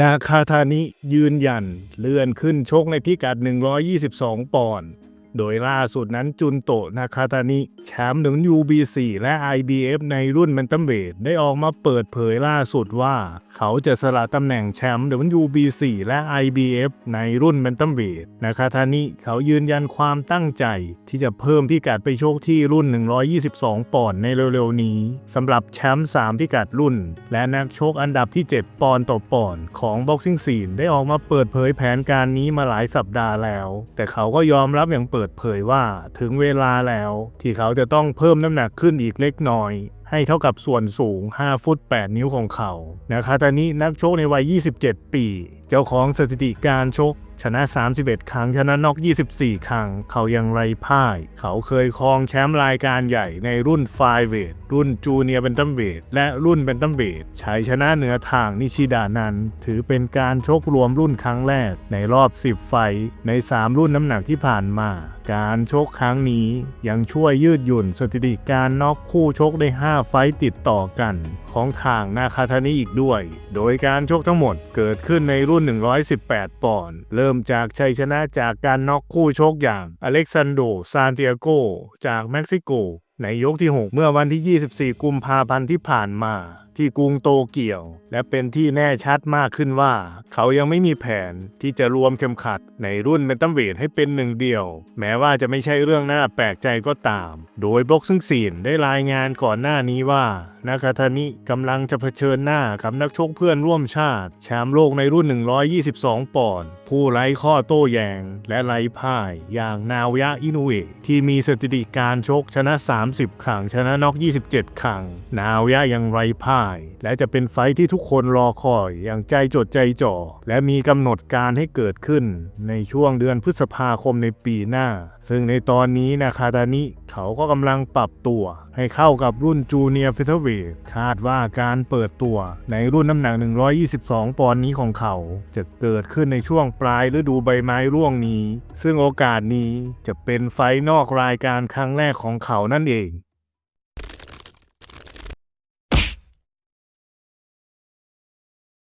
นาคาธานิยืนยันเลื่อนขึ้นชกในพิกัด 122 ปอนด์ โดยล่าสุดนั้นจุนโตะนาคาทานิแชมป์หนึ่ง UBC และ IBF ในรุ่นแบนตัมเวทได้ออกมาเปิดเผยล่าสุดว่า เขาจะสละตำแหน่งแชมป์ WBC และ IBF ในรุ่นแบนตัมเวทนาคาทานิเขายืนยันความตั้งใจ ที่จะเพิ่มพิกัดไปโชคที่รุ่น 122 ปอนด์ในเร็วๆ นี้สำหรับแชมป์3พิกัดรุ่น และนักชกอันดับที่ 7 ปอนด์ต่อปอนด์ของ Boxing Scene ได้ออกมาเปิดเผยแผนการนี้มาหลายสัปดาห์แล้ว แต่เขาก็ยอมรับอย่างเปิดเผยว่าถึงเวลาแล้วที่เขาจะต้องเพิ่มน้ำหนักขึ้นอีกเล็กน้อย ให้เท่ากับส่วนสูง 5 ฟุต 8 นิ้วของเขานะคะตอนนี้นักชกในวัย 27 ปี เจ้าของสถิติการชกชนะ 31 ครั้ง ชนะนอก 24 ครั้ง เขายังไรพ่าย เขาเคยครองแชมป์รายการใหญ่ในรุ่นไฟเวทรุ่นจูเนียร์เบนตัมเวทและรุ่นเบนตัมเวทชัยชนะเหนือทางนิชิดานั้นถือเป็นการชกรวมรุ่นครั้งแรกในรอบ 10 ไฟใน 3 รุ่นน้ำหนักที่ผ่านมา การชกครั้งนี้ยังช่วยยืดหยุ่นสถิติการน็อกคู่ชกได้ 5 ไฟท์ติดต่อกัน ของทางนาคาทานิอีกด้วย โดยการชกทั้งหมดเกิดขึ้นในรุ่น 118 ปอนด์เริ่มจากชัยชนะจากการน็อกคู่ชกอย่างอเล็กซานโดซานติอาโกจากเม็กซิโก ในยกที่ 6 เมื่อวันที่ 24 กุมภาพันธ์ที่ผ่านมา ที่กรุงโตเกียว และเป็นที่แน่ชัดมากขึ้นว่า เขายังไม่มีแผนที่จะรวมเข็มขัดในรุ่นเมตัมเวทให้เป็นหนึ่งเดียว แม้ว่าจะไม่ใช่เรื่องน่าแปลกใจก็ตาม โดยบล็อกซึ่งซีนได้รายงานก่อนหน้านี้ว่านาคาทานิกำลังจะเผชิญหน้ากับนักชกเพื่อนร่วมชาติ แชมป์โลกในรุ่น 122 ปอนด์ผู้ไร้ข้อโต้แย้งและไร้พ่าย อย่างนาวยะอินุเอะที่มีสถิติการชกชนะ 30 ครั้งชนะน็อก 27 ครั้ง นาวยะยังไร้พ่ายและจะเป็นไฟที่ทุกคนรอคอยอย่างใจจดใจจ่อ และมีกำหนดการให้เกิดขึ้นในช่วงเดือนพฤษภาคมในปีหน้า ซึ่งในตอนนี้นาคาตานิเขาก็กำลังปรับตัว ให้เข้ากับรุ่นจูเนียร์ฟิเทเวทคาดว่าการเปิดตัวในรุ่นน้ำหนัก 122 ปอนด์นี้ของเขา จะเกิดขึ้นในช่วงปลายฤดูใบไม้ร่วงนี้ ซึ่งโอกาสนี้จะเป็นไฟนอกรายการครั้งแรกของเขานั่นเอง